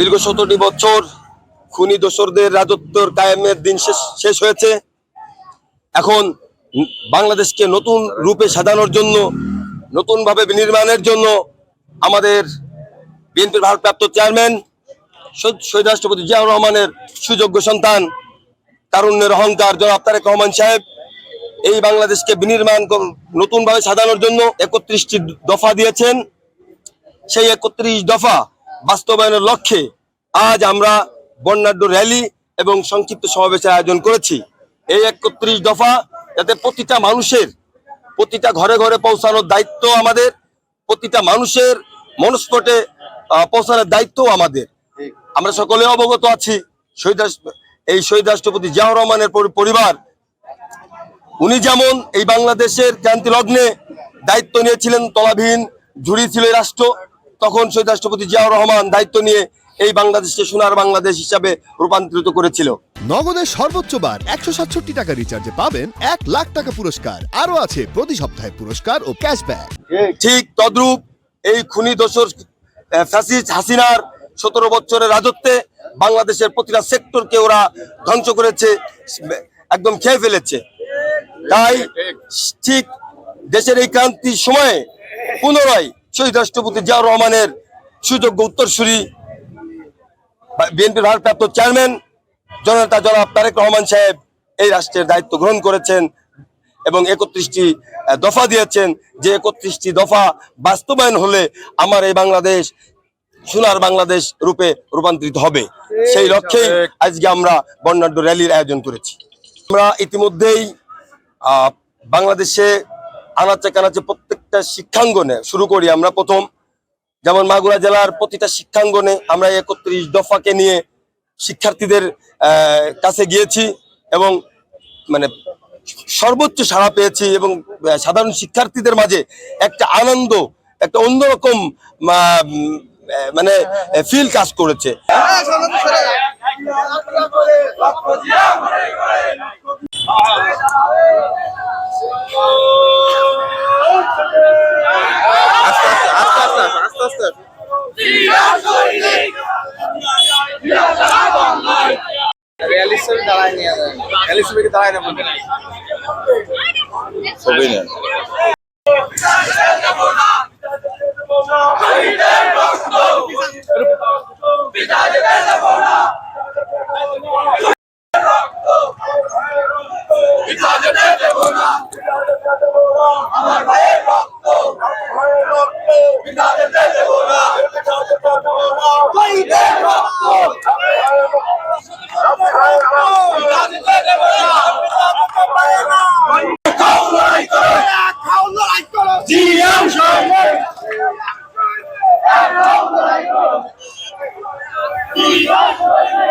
দীর্ঘ সতেরোটি বছর খুনি দোসরদের রাজত্বর কায়েমের দিন শেষ শেষ হয়েছে। এখন বাংলাদেশকে নতুন রূপে সাজানোর জন্য, নতুনভাবে বিনির্মাণের জন্য আমাদের বিএনপির ভারপ্রাপ্ত চেয়ারম্যান শহীদ রাষ্ট্রপতি জিয়াউর রহমানের সুযোগ্য সন্তান তারুণ্যের অহংকার জনাব তারেক রহমান সাহেব এই বাংলাদেশকে বিনির্মাণ নতুনভাবে সাজানোর জন্য একত্রিশটি দফা দিয়েছেন। সেই একত্রিশ দফা বাস্তবায়নের লক্ষ্যে আজ আমরা বর্ণাঢ্য র্যালি এবং সংক্ষিপ্ত সমাবেশের আয়োজন করেছি। এই একত্রিশ দফা যাতে প্রতিটা মানুষের, প্রতিটা ঘরে ঘরে পৌঁছানোর দায়িত্ব আমাদের, প্রতিটা মানুষের মনস্পটে পৌঁছানোর দায়িত্ব আমাদের। আমরা সকলে অবগত আছি শহীদ এই শহীদ রাষ্ট্রপতি জিয়াউর রহমানের পরিবার। উনি যেমন এই বাংলাদেশের ক্রান্তি লগ্নে দায়িত্ব নিয়েছিলেন, তলাবিহীন ঝুড়ি ছিল রাষ্ট্র তখন শহীদ রাষ্ট্রপতি জিয়াউর রহমান দায়িত্ব নিয়ে এই বাংলাদেশকে সোনার বাংলাদেশ হিসাবে রূপান্তরিত করেছিল। নগদের সর্বোচ্চ বার একশো সাতষট্টি টাকা রিচার্জে পাবেন এক লাখ টাকা পুরস্কার। আরও আছে প্রতি সপ্তাহে পুরস্কার ও ক্যাশব্যাক ঠিক তদ্রূপ এই খুনি দোসর আহ, ফ্যাসিস্ট হাসিনার সতেরো বছরের রাজত্বে বাংলাদেশের প্রতিটা সেক্টরকে ওরা ধ্বংস করেছে একদম খেয়ে ফেলেছে। তাই ঠিক দেশের এই ক্রান্তির সময়ে পুনরায় শহীদ রাষ্ট্রপতি জিয়াউর রহমানের সুযোগ্য উত্তরসূরি বিএনপির ভারপ্রাপ্ত চেয়ারম্যান জনতা জনাব তারেক রহমান সাহেব এই রাষ্ট্রের দায়িত্ব গ্রহণ করেছেন এবং একত্রিশটি দফা দিয়েছেন। যে একত্রিশটি দফা বাস্তবায়ন হলে আমার এই বাংলাদেশ, সোনার বাংলাদেশ রূপে রূপান্তরিত হবে। সেই লক্ষ্যেই আজকে আমরা বর্ণাঢ্য র্যালির আয়োজন করেছি। আমরা ইতিমধ্যেই বাংলাদেশে আনাচে কানাচে প্রত্যেকটা শিক্ষাঙ্গনে, শুরু করি আমরা প্রথম। যেমন মাগুরা জেলার প্রতিটা শিক্ষাঙ্গনে আমরা একত্রিশ দফাকে নিয়ে শিক্ষার্থীদের কাছে গিয়েছি এবং মানে সর্বোচ্চ সাড়া পেয়েছি এবং সাধারণ শিক্ষার্থীদের মাঝে একটা আনন্দ, একটা অন্যরকম মানে ফিল কাজ করেছে। বিয়াল্লিশশো দাঁড়ায় নিয়ে বিয়াল্লিশশো থেকে দাঁড়ায় ভাইয়ের রক্ত। আমার ভাইয়ের রক্ত। Viva